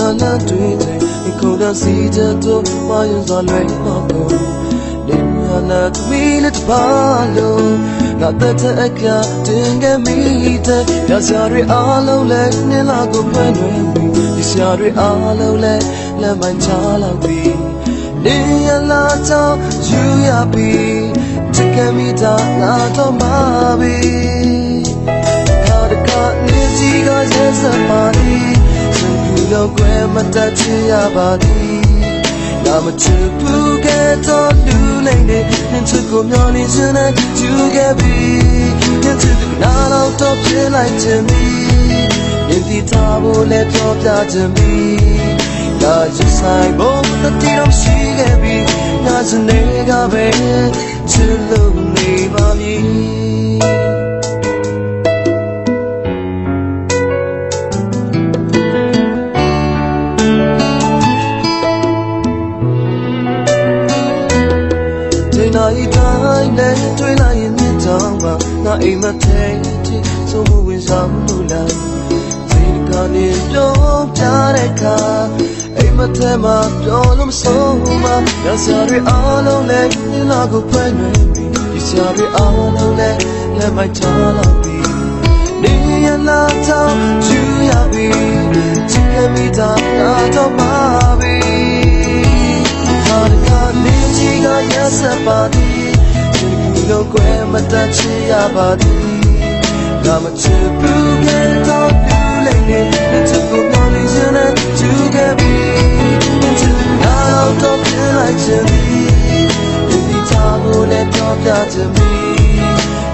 နာနာတွေ့တဲ့ဒီခုန်တဲ့စီတဲ့တော့ဝိုင်းစွာလွယ်မှာပေါ့နေရနာသမီးလက်ပါလို့ငါတဲ့တဲ့အကတင်ခဲ့မိတဲ့ရစရာတွေအားလုံးလဲနင်းလာကိုဖွင့်လွယ်ပြီဒီစရာတွေအားလုံးလဲလက်မှန်ချလောက်ပြီနေရလာတော့ယူရပြီတကယ်မိတာငါတော့မှာပြီကာဒကနေစီကရက်စပါသည်စံ ကူလောက်ွယ်မတတ်ချရပါသည်နာမချဘူးကဲတော့လူလေးနဲ့နှင်းချကိုမျောနေစနဲ့ကျူခဲ့ပြီညချစ်သူနာတော့တော့ပြလိုက်ခြင်းမီမြင်တီထားဖို့လဲတော့ပြခြင်းမီလာရဆိုင်ဖို့တတိတော့ရှိခဲ့ပြီငါစနေကပဲချစ်လို့နေပါမည် ဒီနိုင်တိုင်းနဲ့တွေ့လိုက်ရင်မြင်ကြောင်ပါငါအိမ်မထဲချစ်ဆုံးမဝင်ဆောင်လို့လိုက်ဒီကနေပြောပြတဲ့အခါအိမ်မထဲမှာပြောလို့မဆုံးမှာရစရာတွေအားလုံးလည်းဒီလာကိုဖွင့်နေပြီဒီစရာတွေအားလုံးလည်းလက်မိုက်ချလာပြီ ကူလုံးကွယ်မတတ်ချရပါသည်ငါမချစ်ဘူးကဲတော့ပြလိုက်နေတဲ့ချစ်ကိုမျောနေစနဲ့ကျူခဲ့ပြီချစ်ငါတော့ပြလိုက်ချင်သည်ဒီချာမို့နဲ့တော့ပြချင်ပြီ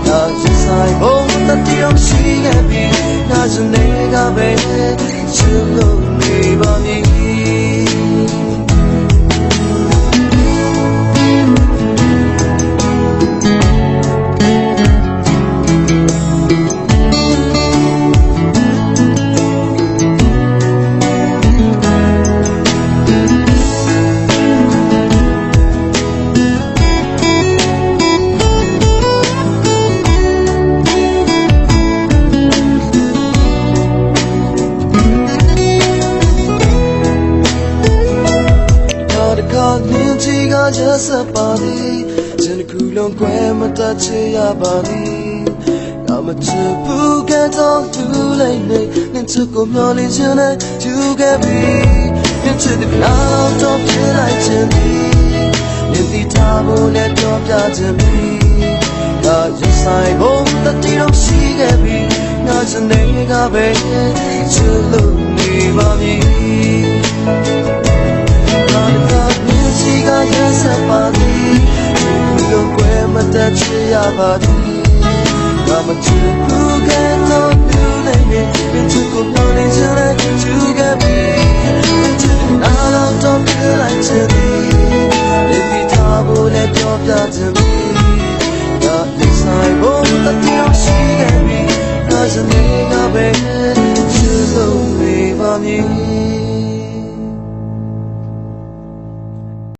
ငါစဆိုင်ဘုံတတိယရှိခဲ့ ချီကရဆက်ပါသည်စင်ကူလုံးကွယ်မတတ်ချရပါသည်ငါမချစ်ဘူးကတော့သူလိုက်နေနင်းချစ်ကိုမျောနေချင်တဲ့သူခဲ့ပြီနင်းချစ်တဲ့လောက်တော့ပြလိုက်ချင်သည်နင်းတီထားဖို့နဲ့ပြောပြချင်ပြီငါရဆိုင်ဖို့တတိတော့ရှိခဲ့ပြီငါစနေကပဲချစ်လို့ လက်ချရပါသည်ငါမချူဘူးကတော့လူနဲ့မြေပြင်ချူကိုမျောနေချင်တဲ့ချူကပြီနာတော့တော့ပြလိုက်ချင်သည်ဒီဒီထားဖို့လည်းပြောပြချင်သည်ငါ inside ဘုံတစ်ယောက်ရှိခဲ့ပြီငါစနေငါပဲ